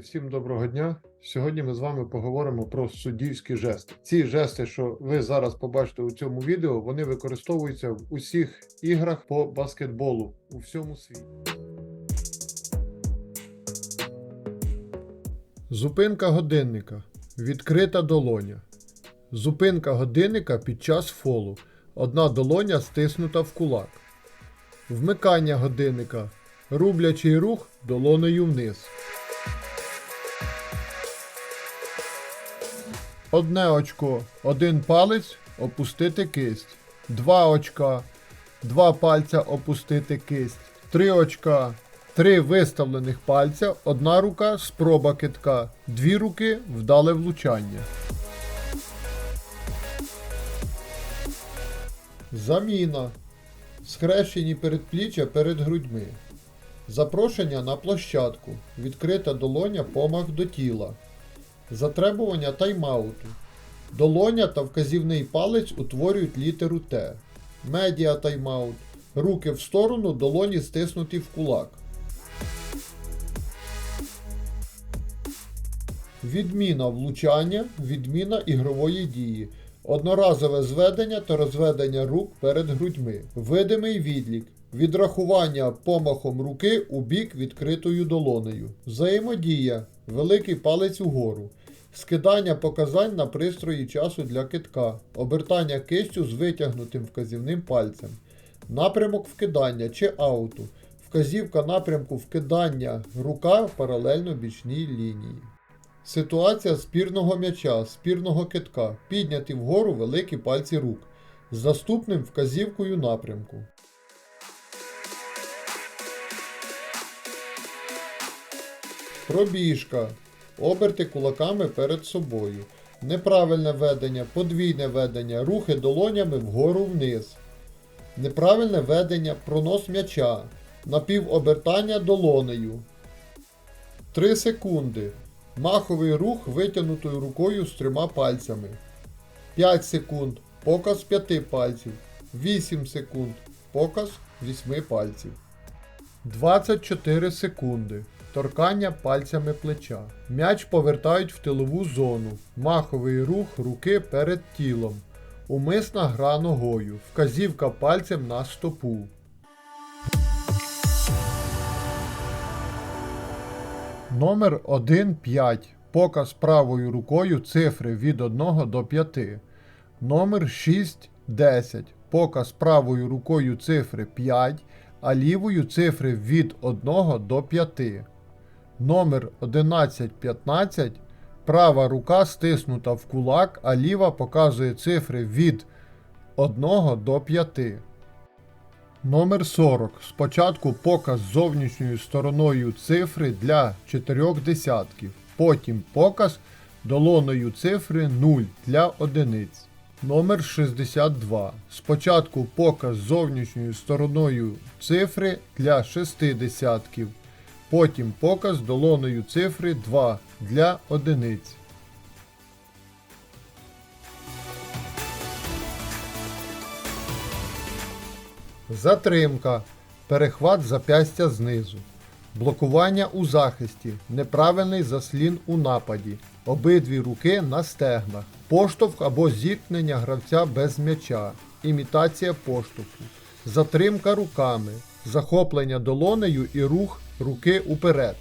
всім доброго дня. Сьогодні ми з вами поговоримо про суддівські жести. Ці жести, що ви зараз побачите у цьому відео, вони використовуються в усіх іграх по баскетболу у всьому світі. Зупинка годинника. Відкрита долоня. Зупинка годинника під час фолу. Одна долоня стиснута в кулак. Вмикання годинника. Рублячий рух долонею вниз. Одне очко, один палець опустити кисть. Два очка, два пальця опустити кисть. Три очка, три виставлених пальця, одна рука спроба китка, дві руки вдале влучання. Заміна. Схрещені передпліччя перед грудьми. Запрошення на площадку. Відкрита долоня помах до тіла. Затребування тайм-ауту. Долоня та вказівний палець утворюють літеру Т. Медіа тайм-аут. Руки в сторону, долоні стиснуті в кулак. Відміна влучання, відміна ігрової дії. Одноразове зведення та розведення рук перед грудьми. Видимий відлік. Відрахування помахом руки у бік відкритою долонею. Взаємодія. Великий палець угору. Скидання показань на пристрої часу для китка. Обертання кистю з витягнутим вказівним пальцем. Напрямок вкидання чи ауту. Вказівка напрямку вкидання рука паралельно бічній лінії. Ситуація спірного м'яча, спірного китка. Підняті вгору великі пальці рук. З наступним вказівкою напрямку. Пробіжка. Оберти кулаками перед собою. Неправильне ведення, подвійне ведення, рухи долонями вгору вниз. Неправильне ведення, пронос м'яча. Напівобертання долонею. 3 секунди. Маховий рух витягнутою рукою з трьома пальцями. 5 секунд. Показ 5 пальців. 8 секунд. Показ 8 пальців. 24 секунди. Торкання пальцями плеча. М'яч повертають в тилову зону. Маховий рух руки перед тілом. Умисна гра ногою. Вказівка пальцем на стопу. Номер 1-5. Показ правою рукою цифри від 1 до 5. Номер 6-10. Показ правою рукою цифри 5, а лівою цифри від 1 до 5. Номер 11-15. Права рука стиснута в кулак, а ліва показує цифри від 1 до 5. Номер 40. Спочатку показ зовнішньою стороною цифри для 4 десятків. Потім показ долоною цифри 0 для одиниць. Номер 62. Спочатку показ зовнішньою стороною цифри для 6 десятків. Потім показ долоною цифри 2 для одиниць. Затримка. Перехват запястя знизу. Блокування у захисті. Неправильний заслін у нападі. Обидві руки на стегнах. Поштовх або зіткнення гравця без м'яча. Імітація поштовху. Затримка руками. Захоплення долонею і рух руки уперед.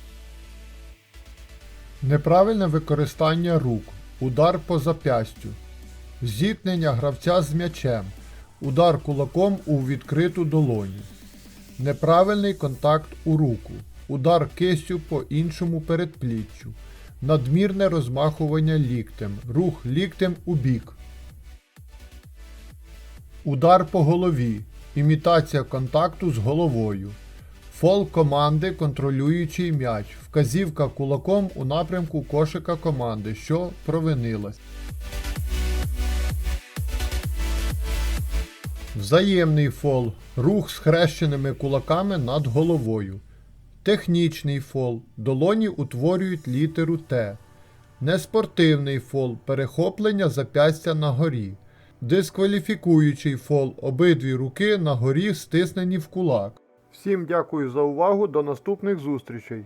Неправильне використання рук. Удар по запястю. Зіткнення гравця з м'ячем. Удар кулаком у відкриту долоню. Неправильний контакт у руку. Удар кистю по іншому передпліччю. Надмірне розмахування ліктем. Рух ліктем у бік. Удар по голові. Імітація контакту з головою. Фол команди, контролюючий м'яч. Вказівка кулаком у напрямку кошика команди, що провинилась. Взаємний фол. Рух з хрещеними кулаками над головою. Технічний фол. Долоні утворюють літеру Т. Неспортивний фол. Перехоплення запястя на горі. Дискваліфікуючий фол. Обидві руки на горі стиснені в кулак. Всім дякую за увагу. До наступних зустрічей.